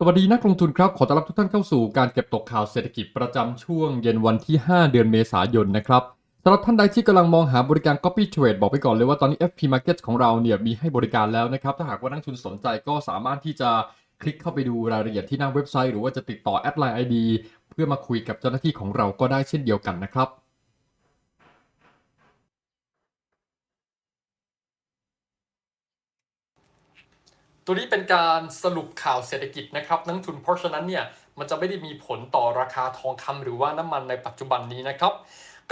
สวัสดีนักลงทุนครับ ขอต้อนรับทุกท่านเข้าสู่การเก็บตกข่าวเศรษฐกิจประจำช่วงเย็นวันที่ 5 เดือนเมษายนนะครับสำหรับท่านใดที่กำลังมองหาบริการ Copy Trade บอกไปก่อนเลยว่าตอนนี้ FP Market ของเราเนี่ยมีให้บริการแล้วนะครับ ถ้าหากว่านักลงทุนสนใจก็สามารถที่จะคลิกเข้าไปดูรายละเอียดที่หน้าเว็บไซต์ หรือว่าจะติดต่อแอดไลน์ ID เพื่อมาคุยกับเจ้าหน้าที่ของเราก็ได้เช่นเดียวกันนะครับ ตัวนี้เป็นการสรุปข่าวเศรษฐกิจนะครับนักทุนเพราะฉะนั้นเนี่ยมันจะไม่ได้มีผลต่อราคาทองคำหรือว่าน้ำมันในปัจจุบันนี้นะครับ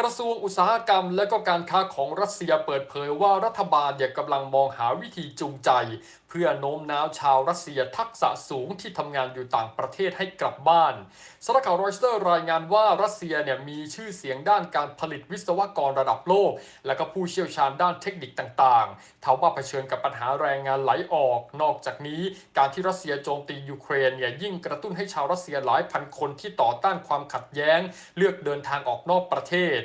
กระทรวงอุตสาหกรรม และก็การค้าของรัสเซียเปิดเผยว่ารัฐบาลเนี่ยกำลังมองหาวิธีจูงใจ เพื่อโน้มน้าวชาวรัสเซียทักษะสูงที่ทำงานอยู่ต่างประเทศให้กลับบ้านสำนักข่าวรอยเตอร์รายงานว่ารัสเซียเนี่ยมีชื่อเสียงด้านการผลิตวิศวกรระดับโลก และก็ผู้เชี่ยวชาญด้านเทคนิคต่างๆทว่าเผชิญกับปัญหาแรงงานไหลออก นอกจากนี้การที่รัสเซียโจมตียูเครนเนี่ยยิ่งกระตุ้นให้ชาวรัสเซียหลายพันคนที่ต่อต้านความขัดแย้ง เลือกเดินทางออกนอกประเทศ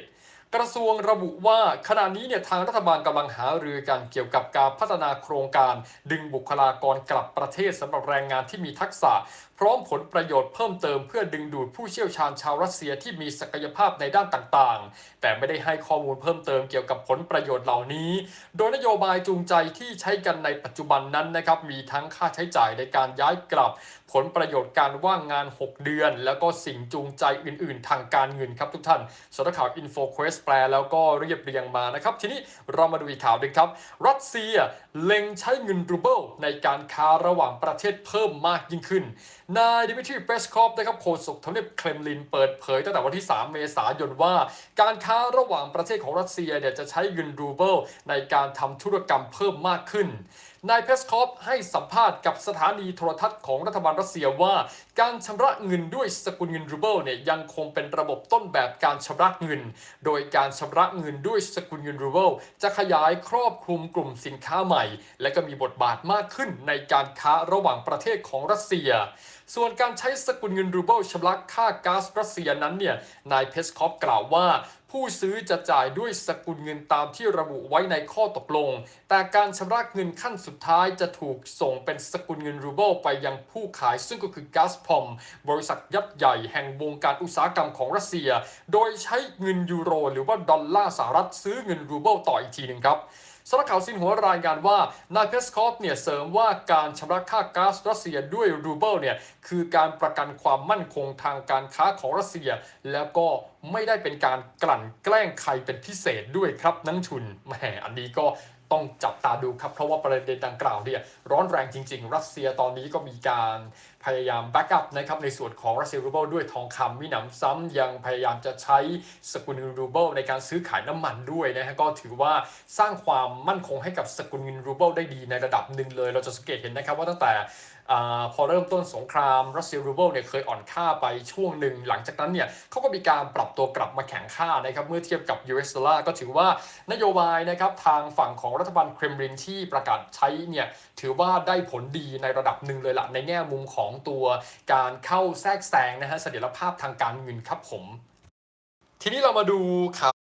กระทรวงระบุว่าขณะนี้เนี่ยทางรัฐบาลกำลังหารือกันเกี่ยวกับการพัฒนาโครงการ ดึงบุคลากรกลับประเทศสำหรับแรงงานที่มีทักษะ พร้อมผลประโยชน์เพิ่มเติมเพื่อดึงดูดผู้เชี่ยวชาญชาวรัสเซียที่มีศักยภาพในด้านต่างๆ แต่ไม่ได้ให้ข้อมูลเพิ่มเติมเกี่ยวกับผลประโยชน์เหล่านี้ โดยนโยบายจูงใจที่ใช้กันในปัจจุบันนั้นนะครับมีทั้งค่าใช้จ่ายในการย้ายกลับ ผลประโยชน์การว่างงาน 6 เดือน แล้วก็สิ่งจูงใจอื่น ๆ ทางการเงินครับทุกท่านสำนักข่าว InfoQuest แปลแล้วก็เรียบเรียงมานะครับ ทีนี้เรามาดูอีกข่าวหนึ่งครับ รัสเซียเล็งใช้เงินรูเบิลในการค้าระหว่างประเทศเพิ่มมากยิ่งขึ้น นายดิมิทรีเปสคอฟนะครับโฆษกทำเนียบเครมลินเปิดเผยตั้งแต่วันที่ 3 เมษายนว่า การค้าระหว่างประเทศของรัสเซียเนี่ยจะใช้เงินรูเบิลในการทำธุรกรรมเพิ่มมากขึ้นนายเพสคอฟให้สัมภาษณ์กับสถานีโทรทัศน์ของรัฐบาลรัสเซียว่า การชำระเงินด้วยสกุลเงินรูเบิลเนี่ยยังคงเป็นระบบต้นแบบการชำระเงิน โดยการชำระเงินด้วยสกุลเงินรูเบิลจะขยายครอบคลุมกลุ่มสินค้าใหม่ และก็มีบทบาทมากขึ้นในการค้าระหว่างประเทศของรัสเซีย ส่วนการใช้สกุลเงินรูเบิลชำระค่าก๊าซรัสเซียนั้นเนี่ยนายเพสคอฟกล่าวว่าผู้ซื้อจะจ่ายด้วยสกุลเงินตามที่ระบุไว้ในข้อตกลง แต่การชำระเงินขั้นสุดท้ายจะถูกส่งเป็นสกุลเงินรูเบิลไปยังผู้ขายซึ่งก็คือก๊าซพอมบริษัทยักษ์ใหญ่แห่งวงการอุตสาหกรรมของรัสเซีย โดยใช้เงินยูโร หรือว่าดอลลาร์สหรัฐซื้อเงินรูเบิลต่ออีกทีหนึ่งครับ สำนักข่าวซินหัวรายงานว่านายเพสคอฟเนี่ยเสริมว่าการชำระค่าก๊าซรัสเซียด้วยรูเบิลเนี่ยคือการประกันความมั่นคงทางการค้าของรัสเซีย แล้วก็ไม่ได้เป็นการกลั่นแกล้งใครเป็นพิเศษด้วยครับนักทุนแหมอันนี้ก็ต้องจับตาดูครับ เพราะว่าประเด็นดังกล่าวเนี่ยร้อนแรงจริง ๆ รัสเซียตอนนี้ก็มีการพยายามแบ็กอัพนะครับในส่วนของรัสเซียรูเบิลด้วยทองคำมิหนำซ้ำยังพยายามจะใช้สกุลเงินรูเบิลในการซื้อขายน้ำมันด้วยนะฮะก็ถือว่าสร้างความมั่นคงให้กับสกุลเงินรูเบิลได้ดีในระดับหนึ่งเลย เราจะสังเกตเห็นนะครับว่าตั้งแต่อพอเริ่มต้นสงครามรัสเซียรูเบิลเนี่ยเคยอ่อนค่าไปช่วงหนึ่ง หลังจากนั้นเนี่ยเขาก็มีการปรับตัวกลับมาแข็งค่านะครับเมื่อเทียบกับ US ดอลลาร์ก็ถือว่านโยบายนะครับทางฝั่งของรัฐบาลเครมลินที่ประกาศใช้เนี่ยถือว่าได้ผลดีในระดับหนึ่งเลยละในแง่มุมของตัวการเข้าแทรกแซงนะฮะเสถียรภาพทางการเงินครับผม ทีนี้เรามาดูข่าว